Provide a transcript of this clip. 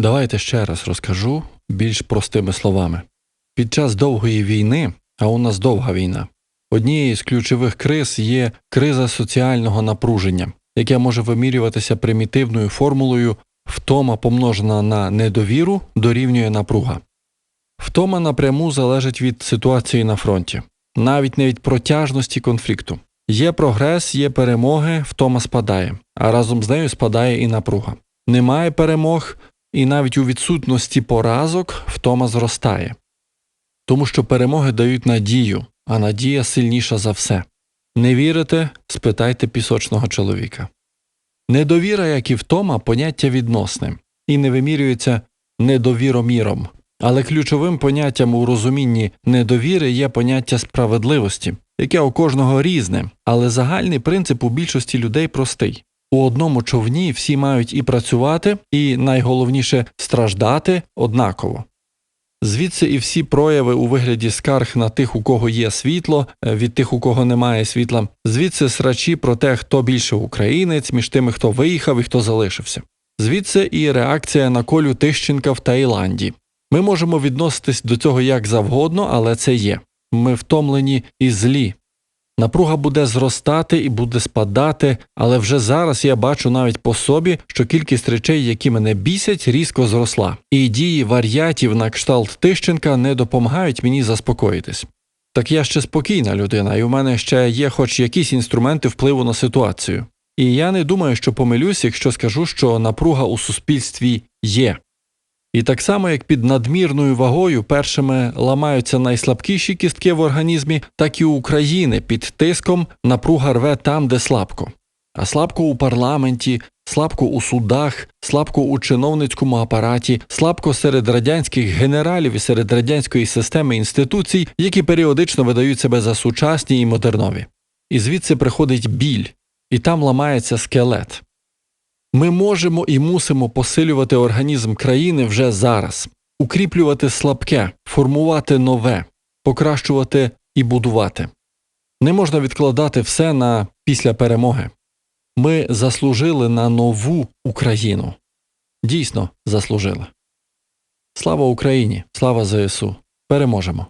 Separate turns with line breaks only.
Давайте ще раз розкажу більш простими словами. Під час довгої війни, а у нас довга війна, однією з ключових криз є криза соціального напруження, яке може вимірюватися примітивною формулою втома помножена на недовіру дорівнює напруга. Втома напряму залежить від ситуації на фронті, навіть не від протяжності конфлікту. Є прогрес, є перемоги, втома спадає, а разом з нею спадає і напруга. Немає перемог, і навіть у відсутності поразок втома зростає. Тому що перемоги дають надію, а надія сильніша за все. Не вірите? спитайте пісочного чоловіка. Недовіра, як і втома, поняття відносне і не вимірюється недовіроміром. Але ключовим поняттям у розумінні недовіри є поняття справедливості, яке у кожного різне, але загальний принцип у більшості людей простий. У одному човні всі мають і працювати, і найголовніше страждати однаково. Звідси і всі прояви у вигляді скарг на тих, у кого є світло, е, від тих, у кого немає світла, звідси срачі про те, хто більше українець, між тими, хто виїхав і хто залишився. Звідси і реакція на колю Тищенка в Таїланді. Ми можемо відноситись до цього як завгодно, але це є. Ми втомлені і злі. Напруга буде зростати і буде спадати, але вже зараз я бачу навіть по собі, що кількість речей, які мене бісять, різко зросла, і дії варіатів на кшталт Тищенка не допомагають мені заспокоїтись. Так я ще спокійна людина, і у мене ще є хоч якісь інструменти впливу на ситуацію. І я не думаю, що помилюсь, якщо скажу, що напруга у суспільстві є. І так само, як під надмірною вагою першими ламаються найслабкіші кістки в організмі, так і України під тиском напруга рве там, де слабко. А слабко у парламенті, слабко у судах, слабко у чиновницькому апараті, слабко серед радянських генералів і серед радянської системи інституцій, які періодично видають себе за сучасні і модернові. І звідси приходить біль, і там ламається скелет. Ми можемо і мусимо посилювати організм країни вже зараз, укріплювати слабке, формувати нове, покращувати і будувати. Не можна відкладати все на після перемоги. Ми заслужили на нову Україну. Дійсно заслужили. Слава Україні! Слава ЗСУ! Переможемо!